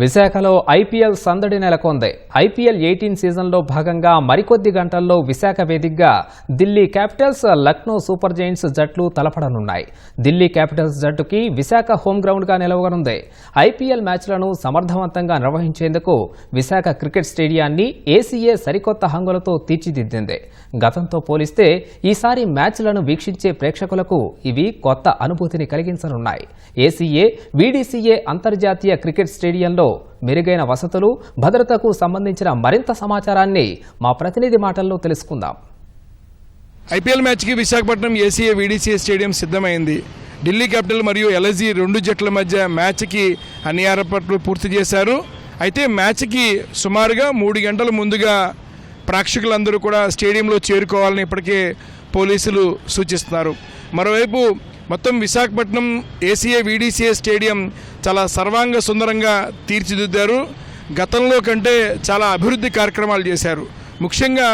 విశాఖలో ఐపీఎల్ సందడి నెలకొంది. ఐపీఎల్ ఎయిటీన్ సీజన్లో భాగంగా మరికొద్ది గంటల్లో విశాఖ వేదికగా Delhi Capitals Lucknow Super Giants జట్లు తలపడనున్నాయి. ఢిల్లీ క్యాపిటల్స్ జట్టుకి విశాఖ హోమ్ గ్రౌండ్గా నిలవనుంది ఐపీఎల్ మ్యాచ్లను సమర్థవంతంగా నిర్వహించేందుకు విశాఖ క్రికెట్ స్టేడియాన్ని ఏసీఏ సరికొత్త హంగులతో తీర్చిదిద్దింది. గతంతో పోలిస్తే ఈసారి మ్యాచ్లను వీక్షించే ప్రేక్షకులకు ఇవి కొత్త అనుభూతిని కలిగించనున్నాయి. ఏసీఏ వీడీసీఏ అంతర్జాతీయ క్రికెట్ స్టేడియంలో మెరుగైన వసతులు భద్రతకు సంబంధించిన మరింత సమాచారాన్ని మా ప్రతినిధి మాటల్లో తెలుసుకుందాం. ఐపీఎల్ మ్యాచ్కి విశాఖపట్నం ఏసీఏ వీడీసీఏ స్టేడియం సిద్ధమైంది. ఢిల్లీ క్యాపిటల్ మరియు ఎల్ఎస్జీ రెండు జట్ల మధ్య మ్యాచ్కి అన్ని ఏర్పాట్లు పూర్తి చేశారు. అయితే మ్యాచ్కి సుమారుగా మూడు గంటల ముందుగా ప్రేక్షకులందరూ కూడా స్టేడియంలో చేరుకోవాలని ఇప్పటికే పోలీసులు సూచిస్తున్నారు. మరోవైపు మొత్తం విశాఖపట్నం ఏసీఏ వీడీసీఏ స్టేడియం చాలా సర్వాంగ సుందరంగా తీర్చిదిద్దారు. గతంలో కంటే చాలా అభివృద్ధి కార్యక్రమాలు చేశారు. ముఖ్యంగా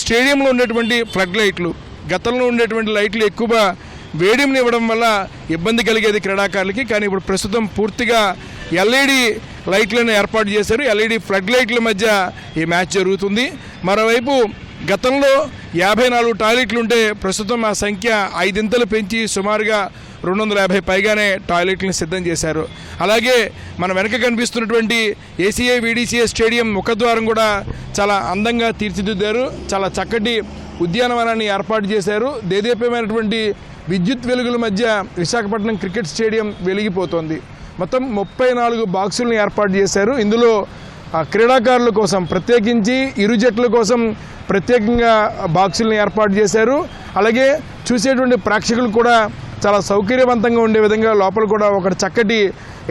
స్టేడియంలో ఉండేటువంటి ఫ్లడ్ లైట్లు గతంలో ఉండేటువంటి లైట్లు ఎక్కువ వేడిని ఇవ్వడం వల్ల ఇబ్బంది కలిగేది క్రీడాకారులకి కానీ ఇప్పుడు ప్రస్తుతం పూర్తిగా ఎల్ఈడి లైట్లను ఏర్పాటు చేశారు. ఎల్ఈడి ఫ్లడ్ లైట్ల మధ్య ఈ మ్యాచ్ జరుగుతుంది. మరోవైపు గతంలో యాభై నాలుగు టాయిలెట్లు ఉంటే ప్రస్తుతం ఆ సంఖ్య ఐదింతలు పెంచి సుమారుగా రెండు వందల యాభై పైగానే టాయిలెట్లను సిద్ధం చేశారు. అలాగే మన వెనక కనిపిస్తున్నటువంటి ఏసీఏ వీడీసీఏ స్టేడియం ముఖద్వారం కూడా చాలా అందంగా తీర్చిదిద్దారు. చాలా చక్కటి ఉద్యానవనాన్ని ఏర్పాటు చేశారు. దేదీప్యమైనటువంటి విద్యుత్ వెలుగుల మధ్య విశాఖపట్నం క్రికెట్ స్టేడియం వెలిగిపోతోంది. మొత్తం ముప్పై నాలుగు బాక్సులను ఏర్పాటు చేశారు. ఇందులో క్రీడాకారుల కోసం ప్రత్యేకించి ఇరు జట్ల కోసం ప్రత్యేకంగా బాక్సులను ఏర్పాటు చేశారు. అలాగే చూసేటువంటి ప్రేక్షకులు కూడా చాలా సౌకర్యవంతంగా ఉండే విధంగా లోపల కూడా ఒక చక్కటి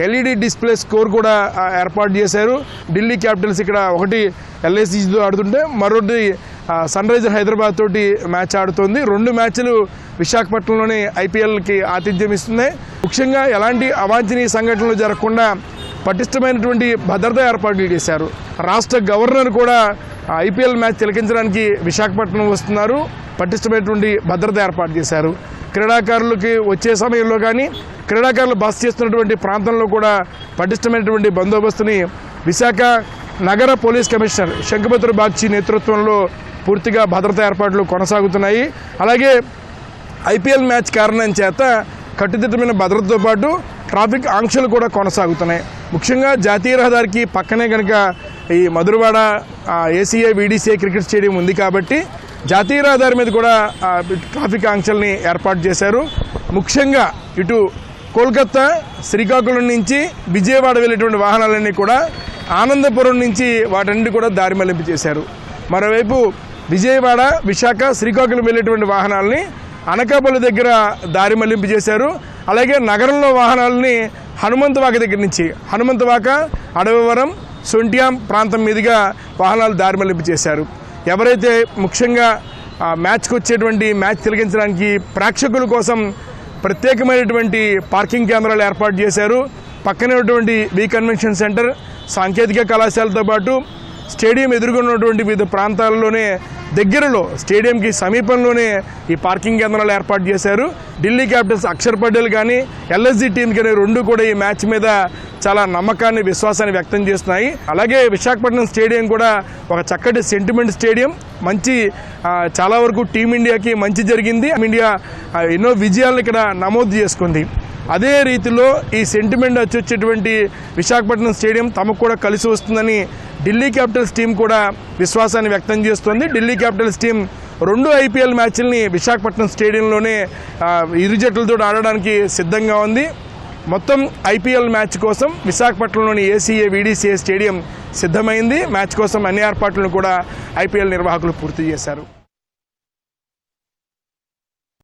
ఎల్ఈడి డిస్ప్లే స్కోర్ కూడా ఏర్పాటు చేశారు. ఢిల్లీ క్యాపిటల్స్ ఇక్కడ ఒకటి ఎల్ఐసితో ఆడుతుంటే మరొకటి సన్ రైజర్ హైదరాబాద్ తోటి మ్యాచ్ ఆడుతోంది. రెండు మ్యాచ్లు విశాఖపట్నంలోని ఐపీఎల్కి ఆతిథ్యం ఇస్తున్నాయి. ముఖ్యంగా ఎలాంటి అవాంఛనీయ సంఘటనలు జరగకుండా పటిష్టమైనటువంటి భద్రత ఏర్పాట్లు చేశారు. రాష్ట్ర గవర్నర్ కూడా ఐపీఎల్ మ్యాచ్ తిలకించడానికి విశాఖపట్నం వస్తున్నారు. పటిష్టమైనటువంటి భద్రత ఏర్పాటు చేశారు. క్రీడాకారులకి వచ్చే సమయంలో కానీ క్రీడాకారులు బస చేస్తున్నటువంటి ప్రాంతంలో కూడా పటిష్టమైనటువంటి బందోబస్తుని విశాఖ నగర పోలీస్ కమిషనర్ శంఖభద్ర బాగ్చి నేతృత్వంలో పూర్తిగా భద్రతా ఏర్పాట్లు కొనసాగుతున్నాయి. అలాగే ఐపీఎల్ మ్యాచ్ కారణం చేత కట్టుదిట్టమైన భద్రతతో పాటు ట్రాఫిక్ ఆంక్షలు కూడా కొనసాగుతున్నాయి. ముఖ్యంగా జాతీయ రహదారికి పక్కనే కనుక ఈ Madhurawada ACA VDCA cricket stadium ఉంది కాబట్టి జాతీయ రహదారి మీద కూడా ట్రాఫిక్ ఆంక్షల్ని ఏర్పాటు చేశారు. ముఖ్యంగా ఇటు కోల్కత్తా శ్రీకాకుళం నుంచి విజయవాడ వెళ్ళేటువంటి వాహనాలన్నీ కూడా ఆనందపురం నుంచి వాటన్నిటి కూడా దారి మళ్ళింపు చేశారు. మరోవైపు విజయవాడ విశాఖ శ్రీకాకుళం వెళ్ళేటువంటి వాహనాలని అనకాపల్లి దగ్గర దారి మళ్ళింపు చేశారు. అలాగే నగరంలో వాహనాలని హనుమంతవాక దగ్గర నుంచి. హనుమంతవాక అడవివరం సొంటియాం ప్రాంతం మీదుగా వాహనాలు దారిమల్లింపు చేశారు. ఎవరైతే ముఖ్యంగా ఆ, మ్యాచ్కి వచ్చేటువంటి మ్యాచ్ తిలగించడానికి ప్రేక్షకుల కోసం ప్రత్యేకమైనటువంటి పార్కింగ్ కేంద్రాలు ఏర్పాటు చేశారు. పక్కనే ఉన్నటువంటి వి కన్వెన్షన్ సెంటర్ సాంకేతిక కళాశాలతో పాటు స్టేడియం ఎదుర్కొన్నటువంటి వివిధ ప్రాంతాల్లోనే దగ్గరలో స్టేడియంకి సమీపంలోనే ఈ పార్కింగ్ కేంద్రాలు ఏర్పాటు చేశారు. ఢిల్లీ క్యాపిటల్స్ అక్షర్ పటేల్ కానీ ఎల్ఎస్జి టీం కానీ రెండు కూడా ఈ మ్యాచ్ మీద చాలా నమ్మకాన్ని విశ్వాసాన్ని వ్యక్తం చేస్తున్నాయి. అలాగే విశాఖపట్నం స్టేడియం కూడా ఒక చక్కటి సెంటిమెంట్ స్టేడియం. మంచి చాలా వరకు టీమిండియాకి మంచి జరిగింది. ఇండియా ఎన్నో విజయాలను ఇక్కడ నమోదు చేసుకుంది. అదే రీతిలో ఈ సెంటిమెంట్ వచ్చి వచ్చేటువంటి విశాఖపట్నం స్టేడియం తమకు కూడా కలిసి వస్తుందని ఢిల్లీ క్యాపిటల్స్ టీం కూడా విశ్వాసాన్ని వ్యక్తం చేస్తోంది. ఢిల్లీ క్యాపిటల్స్ టీం రెండు ఐపీఎల్ మ్యాచ్ల్ని విశాఖపట్నం స్టేడియంలోనే ఇరు జట్లతో ఆడడానికి సిద్ధంగా ఉంది. మొత్తం ఐపీఎల్ మ్యాచ్ కోసం విశాఖపట్నంలోని ఏసీఏ వీడీసీఏ స్టేడియం సిద్ధమైంది. మ్యాచ్ కోసం అన్ని ఏర్పాట్లను కూడా ఐపీఎల్ నిర్వాహకులు పూర్తి చేశారు.